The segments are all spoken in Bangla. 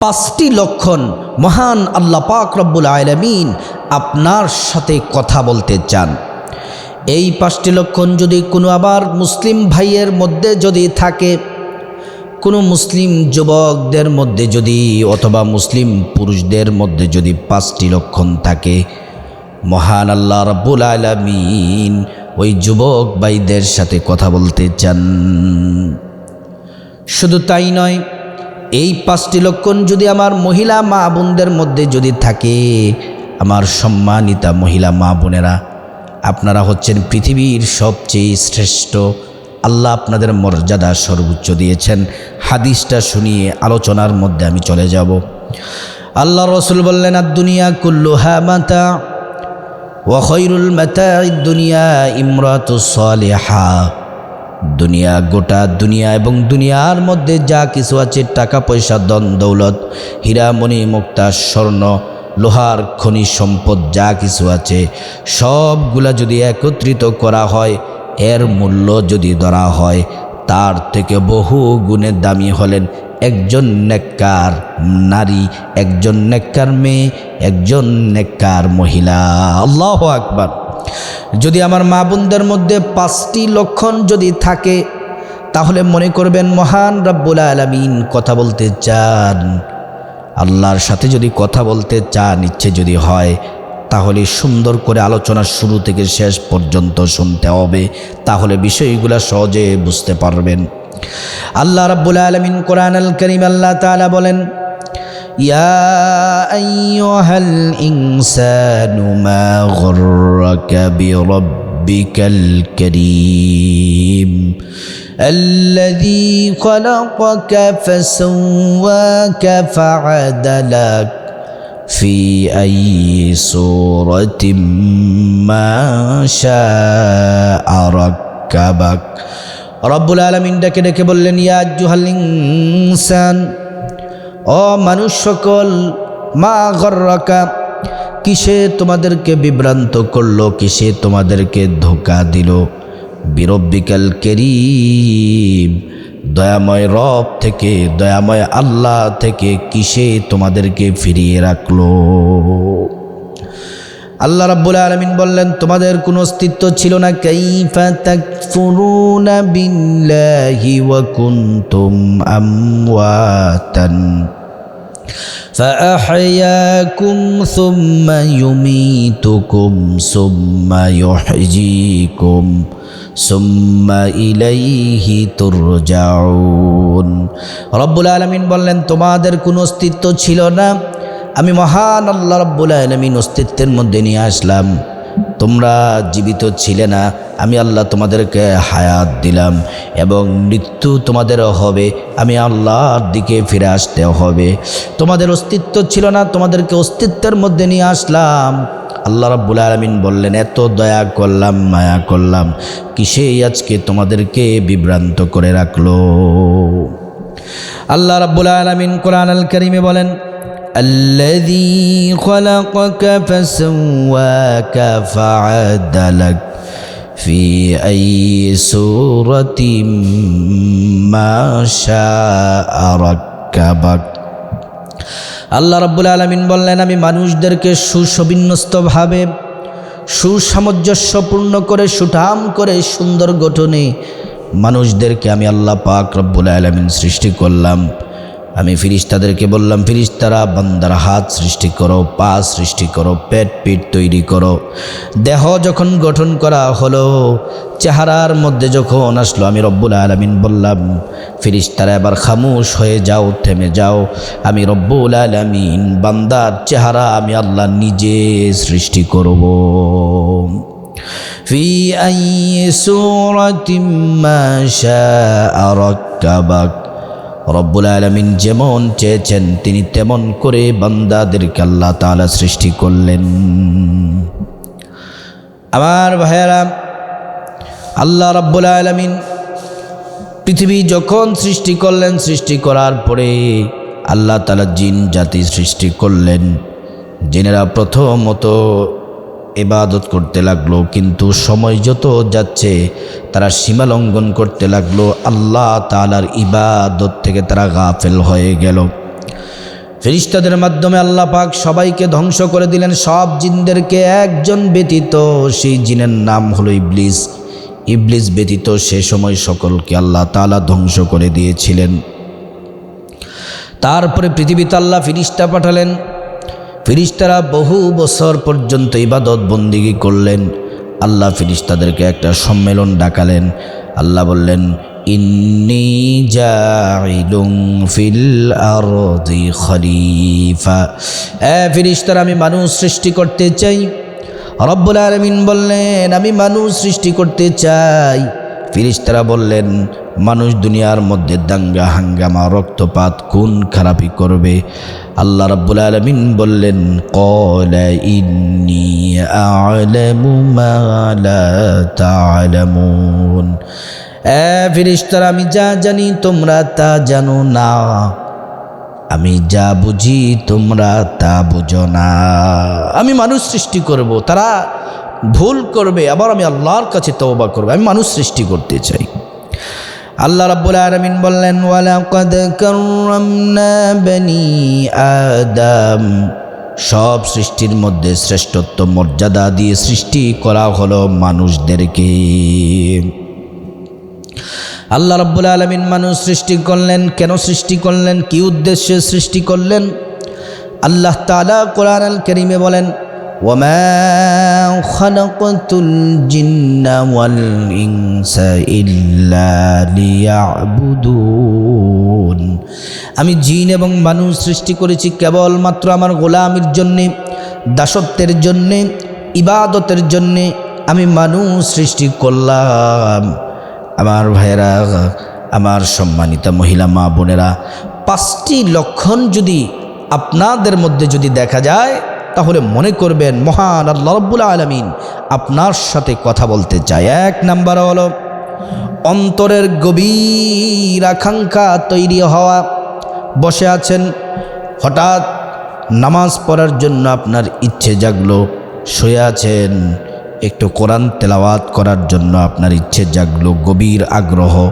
পাঁচটি লক্ষণ মহান আল্লাহ পাক রব্বুল আলমিন আপনার সাথে কথা বলতে চান। এই পাঁচটি লক্ষণ যদি কোনো আবার মুসলিম ভাইয়ের মধ্যে যদি থাকে, কোনো মুসলিম যুবকদের মধ্যে যদি অথবা মুসলিম পুরুষদের মধ্যে যদি পাঁচটি লক্ষণ থাকে, মহান আল্লাহ রব্বুল আলমিন ওই যুবক ভাইদের সাথে কথা বলতে চান। শুধু তাই নয় এই পাঁচটি লক্ষণ যদি আমার মহিলা মা বোনদের মধ্যে যদি থাকে, আমার সম্মানিতা মহিলা মা বোনেরা, আপনারা হচ্ছেন পৃথিবীর সবচেয়ে শ্রেষ্ঠ। আল্লাহ আপনাদের মর্যাদা সর্বোচ্চ দিয়েছেন। হাদিসটা শুনিয়ে আলোচনার মধ্যে আমি চলে যাব। আল্লাহ রসুল বললেন আর দুনিয়া কুল্লুহা মাতা ওয়াখৈরুল মাতা দুনিয়া ইমরাতু সালেহা। দুনিয়া, গোটা দুনিয়া এবং দুনিয়ার মধ্যে যা কিছু আছে, টাকা, পয়সা দন দৌলত হীরামণি মুক্তা, স্বর্ণ, লোহার খনি, সম্পদ, যা কিছু আছে, সবগুলা যদি একত্রিত করা হয়, এর মূল্য যদি ধরা হয়, তার থেকে বহু গুণে দামি হলেন একজন নেককার নারী, একজন নেককার মেয়ে, একজন নেককার মহিলা। আল্লাহ আকবার। যদি আমার মা বোনদের মধ্যে পাঁচটি লক্ষণ যদি থাকে, তাহলে মনে করবেন মহান রাব্বুল আলমিন কথা বলতে চান। আল্লাহর সাথে যদি কথা বলতে চান, ইচ্ছে যদি হয়, তাহলে সুন্দর করে আলোচনা শুরু থেকে শেষ পর্যন্ত শুনতে হবে। তাহলে বিষয়গুলো সহজে বুঝতে পারবেন। আল্লাহ রাব্বুল আলমিন কোরআন আল করিম আল্লাহ তালা বলেন يا أيها الإنسان ما غرك بربك الكريم الذي خلقك فسواك فعدلك في أي صورة ما شاء ركبك رب العالمين ডেকে ডেকে বললেন ইয়া আজ্জুহাল ইনসান ও মানুষ সকল মা গর্রকা, কিসে তোমাদেরকে বিভ্রান্ত করল, কিসে তোমাদেরকে ধোকা দিল? বিরব্বিকাল কেরিম, দয়াময় রব থেকে, দয়াময় আল্লাহ থেকে কিসে তোমাদেরকে ফিরিয়ে রাখল? আল্লাহ রাব্বুল আলামিন বললেন তোমাদের কোনো অস্তিত্ব ছিল না কাইফা তাকফুরুনা বিল্লাহি ওয়া কুনতুম আমওয়াতান فأحياكم ثم يميتكم ثم يحييكم ثم إليه ترجعون রব্বুল আলামিন বললেন তোমাদের কোনো অস্তিত্ব ছিল না আমি মহান আল্লাহ রব্বুল আলমিন অস্তিত্বের মধ্যে নিয়ে আসলাম। তোমরা জীবিত ছিলে না, আমি আল্লাহ তোমাদেরকে হায়াত দিলাম এবং মৃত্যু তোমাদের হবে, আমি আল্লাহর দিকে ফিরে আসতে হবে। তোমাদের অস্তিত্ব ছিল না, তোমাদেরকে অস্তিত্বের মধ্যে নিয়ে আসলাম। আল্লাহ রাব্বুল আলমিন বললেন, এত দয়া করলাম, মায়া করলাম, কিসেই আজকে তোমাদেরকে বিভ্রান্ত করে রাখল? আল্লাহ রাব্বুল আলমিন কোরআন আল করিমে বলেন الذي خلقك فسواك فعدلك في أي سورة ما شاء ركبك আল্লাহ রাব্বুল আলমিন বললেন আমি মানুষদেরকে সুসবিন্যস্তভাবে সুসামঞ্জস্যপূর্ণ করে সুঠাম করে সুন্দর গঠনে মানুষদেরকে আমি আল্লাহ পাক রব্বুল আলমিন সৃষ্টি করলাম আমি ফিরিস্তাদেরকে বললাম ফিরিস্তারা বান্দার হাত সৃষ্টি করো পা সৃষ্টি করো পেট পিঠ তৈরি করো দেহ যখন গঠন করা হলো চেহারার মধ্যে যখন আসলো আমি রব্বুল আলমিন বললাম ফিরিস্তারা এবার খামুশ হয়ে যাও থেমে যাও আমি রব্বুল আলমিন বান্দার চেহারা আমি আল্লাহ নিজে সৃষ্টি করব في أي سورة ما شاء ركبك রব্বুল আলমিন যেমন চেয়েছেন, তিনি তেমন করে বান্দাদেরকে আল্লাহ তালা সৃষ্টি করলেন। আমার ভাইয়ারা, আল্লাহ রব্বুল আলমিন পৃথিবী যখন সৃষ্টি করলেন, সৃষ্টি করার পরে আল্লাহ তালা জিন জাতি সৃষ্টি করলেন। জিনেরা প্রথমত ইবাদত করতে লাগল, কিন্তু সময় যত যাচ্ছে, তারা সীমা লঙ্ঘন করতে লাগল। আল্লাহ তালার ইবাদত থেকে তারা গাফেল হয়ে গেল। ফেরিস্তাদের মাধ্যমে আল্লাহ পাক সবাইকে ধ্বংস করে দিলেন। সব জিনদেরকে একজন ব্যতীত, সেই জিনের নাম হলো ইবলিস। ইবলিস ব্যতীত সে সময় সকলকে আল্লাহ তালা ধ্বংস করে দিয়েছিলেন। তারপরে পৃথিবীতে আল্লাহ ফিরিস্তা পাঠালেন। ফিরিস্তারা বহু বছর পর্যন্ত ইবাদত বন্দিগি করলেন। আল্লাহ ফিরিস্তাদেরকে একটা সম্মেলন ডাকালেন। আল্লাহ বললেন আমি মানুষ সৃষ্টি করতে চাই। রব্বুল আলমিন বললেন, আমি মানুষ সৃষ্টি করতে চাই। ফিরিস্তারা বললেন, মানুষ দুনিয়ার মধ্যে দাঙ্গা, হাঙ্গামা, রক্তপাত খুন খারাপি করবে? আল্লাহ রাব্বুল আলমিন বললেন ফিরিস্তারা, আমি যা জানি তোমরা তা জানো না। আমি যা বুঝি তোমরা তা বুঝো না। আমি মানুষ সৃষ্টি করব, তারা ভুল করবে, আবার আমি আল্লাহর কাছে তওবা করবে। আমি মানুষ সৃষ্টি করতে চাই। আল্লাহ রাব্বুল আলামিন বললেন, ওয়ালাকাদ কাররামনা বনি আদম। সব সৃষ্টির মধ্যে শ্রেষ্ঠত্ব, মর্যাদা দিয়ে সৃষ্টি করা হলো মানুষদেরকে। আল্লাহ রাব্বুল আলমিন মানুষ সৃষ্টি করলেন, কেন সৃষ্টি করলেন, কি উদ্দেশ্যে সৃষ্টি করলেন? আল্লাহ তালা কোরআন করিমে বলেন وما خلقت الجن والإنس إلا ليعبدون আমি জিন এবং মানুষ সৃষ্টি করেছি কেবলমাত্র আমার গোলামির জন্যে দাসত্বের জন্যে ইবাদতের জন্যে আমি মানুষ সৃষ্টি করলাম আমার ভাইয়েরা আমার সম্মানিত মহিলা মা বোনেরা পাঁচটি লক্ষণ যদি আপনাদের মধ্যে যদি দেখা যায় তাহলে মনে করবেন, মহান আল্লাহ রব্বুল আলমিন আপনার সাথে কথা বলতে চায়। এক নাম্বার হলো, অন্তরের গভীর আকাঙ্ক্ষা তৈরি হওয়া। বসে আছেন, হঠাৎ নামাজ পড়ার জন্য আপনার ইচ্ছে জাগলো, শুয়ে আছেন, একটু কোরআন তেলাওয়াত করার জন্য আপনার ইচ্ছে জাগলো, গভীর আগ্রহ।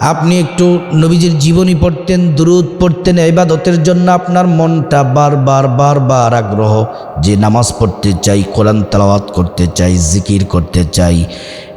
আপনি একটু নবীজির জীবনী পড়তেন দূরত পড়তেন এবাদতের জন্য আপনার মনটা বারবার বারবার আগ্রহ। যে নামাজ পড়তে চাই, কোরআন তালাওয়াত করতে চাই, জিকির করতে চাই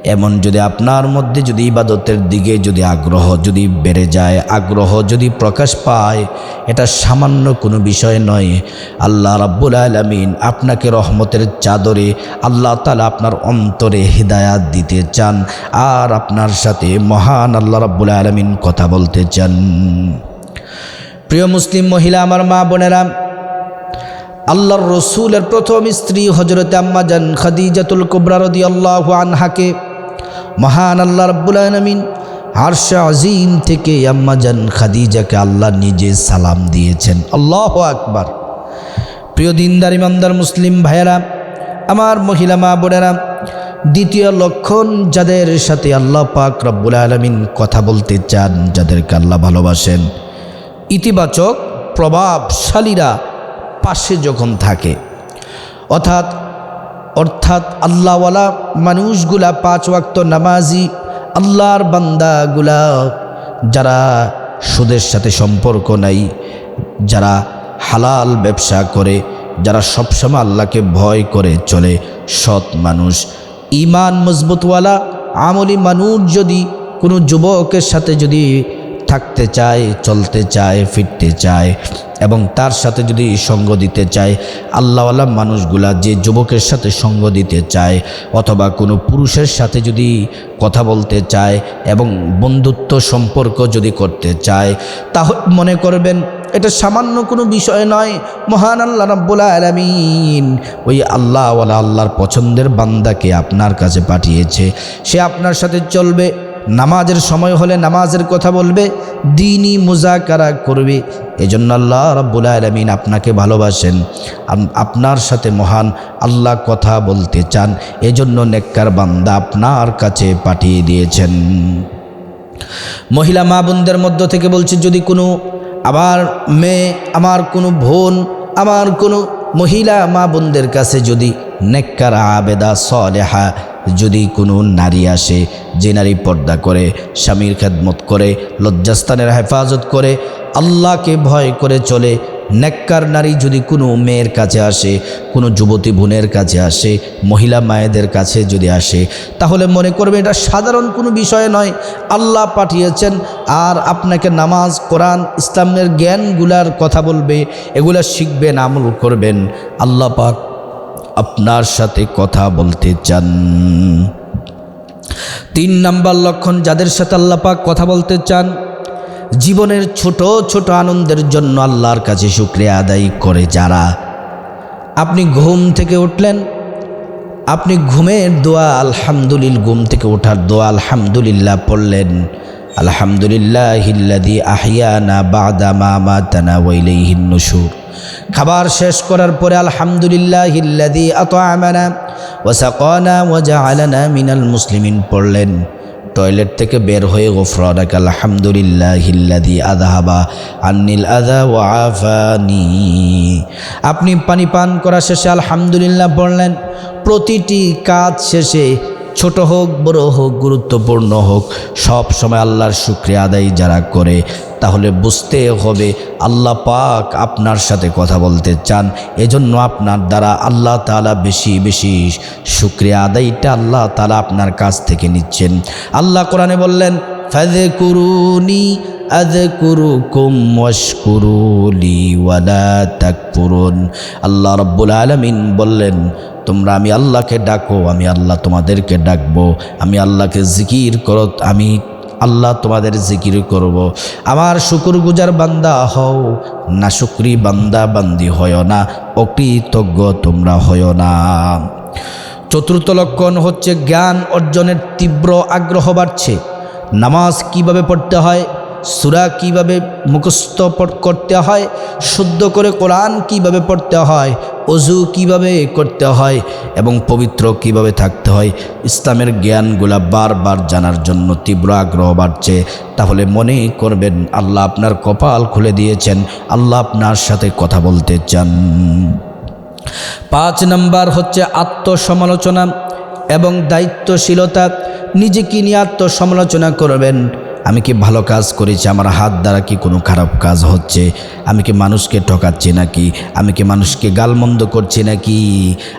এমন যদি আপনার মধ্যে যদি ইবাদতের দিকে যদি আগ্রহ যদি বেড়ে যায়, আগ্রহ যদি প্রকাশ পায়, এটা সামান্য কোনো বিষয় নয়। আল্লাহ রাব্বুল আলমিন আপনাকে রহমতের চাদরে আল্লাহ তালা আপনার অন্তরে হৃদায়াত দিতে চান আর আপনার সাথে মহান আল্লাহ রাব্বুল আলমিন কথা বলতে চান। প্রিয় মুসলিম মহিলা, আমার মা বোনেরা, আল্লাহর রসুলের প্রথম স্ত্রী হজরত আম্মাজান খাদিজাতুল কুবরারদি আল্লাহ আনহাকে মহান আল্লাহ রব্বুল আলমিন হারশা আজিম থেকে আম্মাজান খাদিজাকে আল্লাহ নিজে সালাম দিয়েছেন। আল্লাহ আকবার। প্রিয় দিনদার, ইমানদার মুসলিম ভাইয়েরা, আমার মহিলা মা বোনেরা, দ্বিতীয় লক্ষণ যাদের সাথে আল্লাহ পাক রব্বুল আলমিন কথা বলতে চান, যাদেরকে আল্লাহ ভালোবাসেন, ইতিবাচক প্রভাবশালীরা পাশে যখন থাকে, অর্থাৎ অর্থাৎ আল্লাহওয়ালা মানুষগুলা পাঁচ ওয়াক্ত নামাজি, আল্লাহর বান্দাগুলা যারা সুদের সাথে সম্পর্ক নাই, যারা হালাল ব্যবসা করে, যারা সবসময় আল্লাহকে ভয় করে চলে, সৎ মানুষ। ইমান মজবুতওয়ালা, আমলি মানুষ যদি, কোনো যুবকের সাথে যদি থাকতে চায়, চলতে চায়, ফিরতে চায় এবং তার সাথে যদি সঙ্গ দিতে চায়, আল্লাহওয়ালা মানুষগুলা যে যুবকের সাথে সঙ্গ দিতে চায় অথবা কোনো পুরুষের সাথে যদি কথা বলতে চায় এবং বন্ধুত্ব সম্পর্ক যদি করতে চায় তাহলে মনে করবেন এটা সামান্য কোনো বিষয় নয়। মহান আল্লাহ রাব্বুল আলামিন ওই আল্লাহওয়ালা আল্লাহর পছন্দের বান্দাকে আপনার কাছে পাঠিয়েছে। সে আপনার সাথে চলবে। নামাজের সময় হলে নামাজের কথা বলবে, দিনই মুজাকারা করবে। এজন্য আল্লাহ রাব্বুল আলমিন আপনাকে ভালোবাসেন। আপনার সাথে মহান আল্লাহ কথা বলতে চান। এজন্য নেককার বান্দা আপনার কাছে পাঠিয়ে দিয়েছেন। মহিলা মা বোনদের মধ্য থেকে বলছে, যদি কোনো আবার মেয়ে, আমার কোনো বোন, আমার কোনো মহিলা মা বোনদের কাছে যদি নেককার, আবেদা, সলেহা যদি কোনো নারী আসে, যে নারী পর্দা করে, স্বামীর খেদমত করে, লজ্জাস্থানের হেফাজত করে, আল্লাহকে ভয় করে চলে, নেককার নারী যদি কোনো মেয়ের কাছে আসে, কোনো যুবতী বোনের কাছে আসে, মহিলা মায়েদের কাছে যদি আসে, তাহলে মনে করবে এটা সাধারণ কোনো বিষয় নয়। আল্লাহ পাঠিয়েছেন, আর আপনাকে নামাজ, কোরআন, ইসলামের জ্ঞানগুলার কথা বলবে, এগুলা শিখবেন, আমল করবেন। আল্লাহ পাক আপনার সাথে কথা বলতে চান। তিন নাম্বার লক্ষণ, যাদের সাথে আল্লাহ পাক কথা বলতে চান, জীবনের ছোট ছোট আনন্দের জন্য আল্লাহর কাছে শুক্রিয়া আদায় করে যারা। আপনি ঘুম থেকে উঠলেন, আপনি ঘুমের দোয়া আলহামদুলিল ঘুম থেকে ওঠার দোয়া, আলহামদুলিল্লাহ পড়লেন। আলহামদুলিল্লাহ হিল্লাদি আহিয়ানা বাদা মা মাতানা ওয়াইলাইহিন নুশুর। খাবার শেষ করার পরে আলহামদুলিল্লাহ হিল্লাদি আত আমানা ওয়াসাকানা ওয়াজআলানা মিনাল মুসলিমিন পড়লেন। টয়লেট থেকে বের হয়ে গোফরানাক আলহামদুলিল্লাহ হিল্লাদি আদাহাবা আন্নিল আদা ও আফানি। আপনি পানি পান করা শেষে আলহামদুলিল্লাহ পড়লেন। প্রতিটি কাজ শেষে ছোট হোক, বড় হোক, গুরুত্বপূর্ণ হোক, সব সময় আল্লাহর শুক্রিয়া আদায় যারা করে, তাহলে বুঝতে হবে আল্লাহ পাক আপনার সাথে কথা বলতে চান। এজন্য আপনার দ্বারা আল্লাহ তালা বেশি বেশি শুক্রিয়া আদায়টা আল্লাহ তালা আপনার কাছ থেকে নিচ্ছেন। আল্লাহ কোরআনে বললেন ফাজে কুরুনি আল্লাহ রব্বুল আলমিন বললেন তোমরা আমি আল্লাহকে ডাকো, আমি আল্লাহ তোমাদেরকে ডাকবো, আমি আল্লাহকে জিকির করো, আমি আল্লাহ তোমাদের জিকির করব। আমার শুকুর গুজার বান্দা হও না, শুক্রি বান্দা বান্দি হয় না, অকৃতজ্ঞ তোমরা হয় না। চতুর্থ লক্ষণ হচ্ছে জ্ঞান অর্জনের তীব্র আগ্রহ বাড়ছে। নামাজ কীভাবে পড়তে হয়? সুরা কীভাবে মুখস্থ করতে হয়? শুদ্ধ করে কোরআন কীভাবে পড়তে হয়? অজু কীভাবে করতে হয়? এবং পবিত্র কীভাবে থাকতে হয়? ইসলামের জ্ঞানগুলা বারবার জানার জন্য তীব্র আগ্রহ বাড়ছে। তাহলে মনে করবেন, আল্লাহ আপনার কপাল খুলে দিয়েছেন। আল্লাহ আপনার সাথে কথা বলতে চান। পাঁচ নাম্বার হচ্ছে আত্মসমালোচনা এবং দায়িত্বশীলতা। নিজেকে নিয়ে আত্মসমালোচনা করবেন। আমি কি ভালো কাজ করেছি? আমার হাত দ্বারা কি কোনো খারাপ কাজ হচ্ছে? আমি কি মানুষকে ঠকাচ্ছি নাকি? আমি কি মানুষকে গালমন্দ করছি নাকি?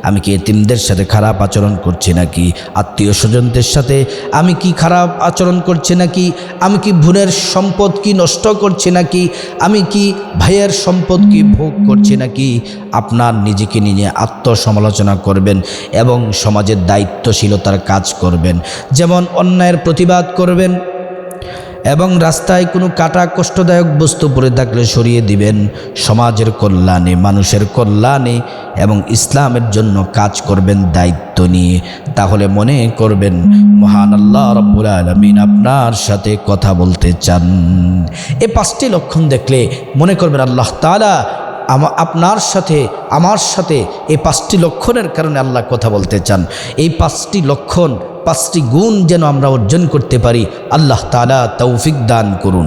আমি কি এতিমদের সাথে খারাপ আচরণ করছি নাকি? আত্মীয় স্বজনদের সাথে আমি কি খারাপ আচরণ করছি নাকি? আমি কি বোনের সম্পদ কি নষ্ট করছি নাকি? আমি কি ভাইয়ের সম্পদ কি ভোগ করছি নাকি? আপনার নিজেকে নিয়ে আত্মসমালোচনা করবেন এবং সমাজের দায়িত্বশীলতার কাজ করবেন। যেমন অন্যায়ের প্রতিবাদ করবেন এবং রাস্তায় কোনো কাটা কষ্টদায়ক বস্তু পড়ে থাকলে সরিয়ে দিবেন। সমাজের কল্যাণে, মানুষের কল্যাণে এবং ইসলামের জন্য কাজ করবেন দায়িত্ব নিয়ে। তাহলে মনে করবেন, মহান আল্লাহ রব্বুল আলমিন আপনার সাথে কথা বলতে চান। এ পাঁচটি লক্ষণ দেখলে মনে করবেন আল্লাহ তালা আপনার সাথে, আমার সাথে এই পাঁচটি লক্ষণের কারণে আল্লাহ কথা বলতে চান। এই পাঁচটি লক্ষণ, পাঁচটি গুণ যেন আমরা অর্জন করতে পারি, আল্লাহ তালা তৌফিক দান করুন।